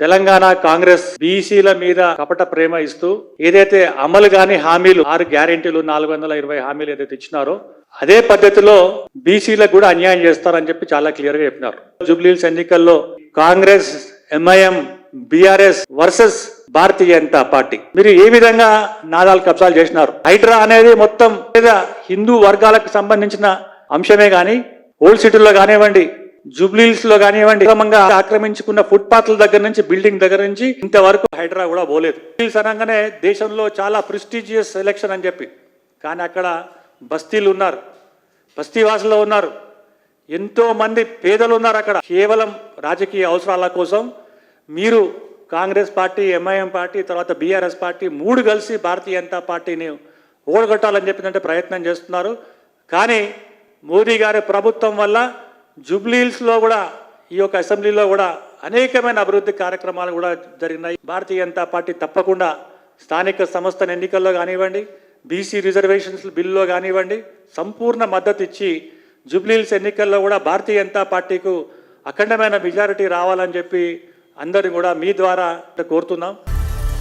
తెలంగాణ కాంగ్రెస్ బీసీల మీద కపట ప్రేమ ఇస్తూ ఏదైతే అమలు గాని హామీలు ఆరు గ్యారెంటీలు నాలుగు వందల ఇరవై హామీలు ఏదైతే ఇచ్చినారో అదే పద్ధతిలో బీసీలకు కూడా అన్యాయం చేస్తారని చెప్పి చాలా క్లియర్గా చెప్పినారు. జూబ్లీహిల్స్ ఎన్నికల్లో Congress MIM BRS versus Bharatiya Janata party. మీరు ఏ విధంగా నాదాలు కబ్జాలు చేసినారు? హైడ్రా అనేది మొత్తం లేదా హిందూ వర్గాలకు సంబంధించిన అంశమే గాని ఓల్డ్ సిటీలో కానివ్వండి జూబ్లీహిల్స్లో కానివ్వండి. క్రమంగా ఆక్రమించుకున్న ఫుట్పాత్ల దగ్గర నుంచి బిల్డింగ్ దగ్గర నుంచి ఇంతవరకు హైడ్రా కూడా పోలేదు. జూబ్లీహిల్స్ అనగానే దేశంలో చాలా ప్రెస్టీజియస్ ఎలక్షన్ అని చెప్పి. కానీ అక్కడ బస్తీలు ఉన్నారు. బస్తీవాసులు ఉన్నారు. ఎంతో మంది పేదలు ఉన్నారు అక్కడ. కేవలం రాజకీయ అవసరాల కోసం మీరు కాంగ్రెస్ పార్టీ ఎంఐఎం పార్టీ తర్వాత బీఆర్ఎస్ పార్టీ మూడు కలిసి భారతీయ జనతా పార్టీని ఓడగొట్టాలని చెప్పిందంటే ప్రయత్నం చేస్తున్నారు. కానీ మోదీ గారి ప్రభుత్వం వల్ల జూబ్లీహిల్స్లో కూడా ఈ యొక్క అసెంబ్లీలో కూడా అనేకమైన అభివృద్ధి కార్యక్రమాలు కూడా జరిగినాయి. భారతీయ జనతా పార్టీ తప్పకుండా స్థానిక సంస్థల ఎన్నికల్లో కానివ్వండి బీసీ రిజర్వేషన్స్ బిల్లులో కానివ్వండి సంపూర్ణ మద్దతు ఇచ్చి జూబ్లీహిల్స్ ఎన్నికల్లో కూడా భారతీయ జనతా పార్టీకు అఖండమైన మెజారిటీ రావాలని చెప్పి అందరిని కూడా మీ ద్వారా కోరుతున్నాం.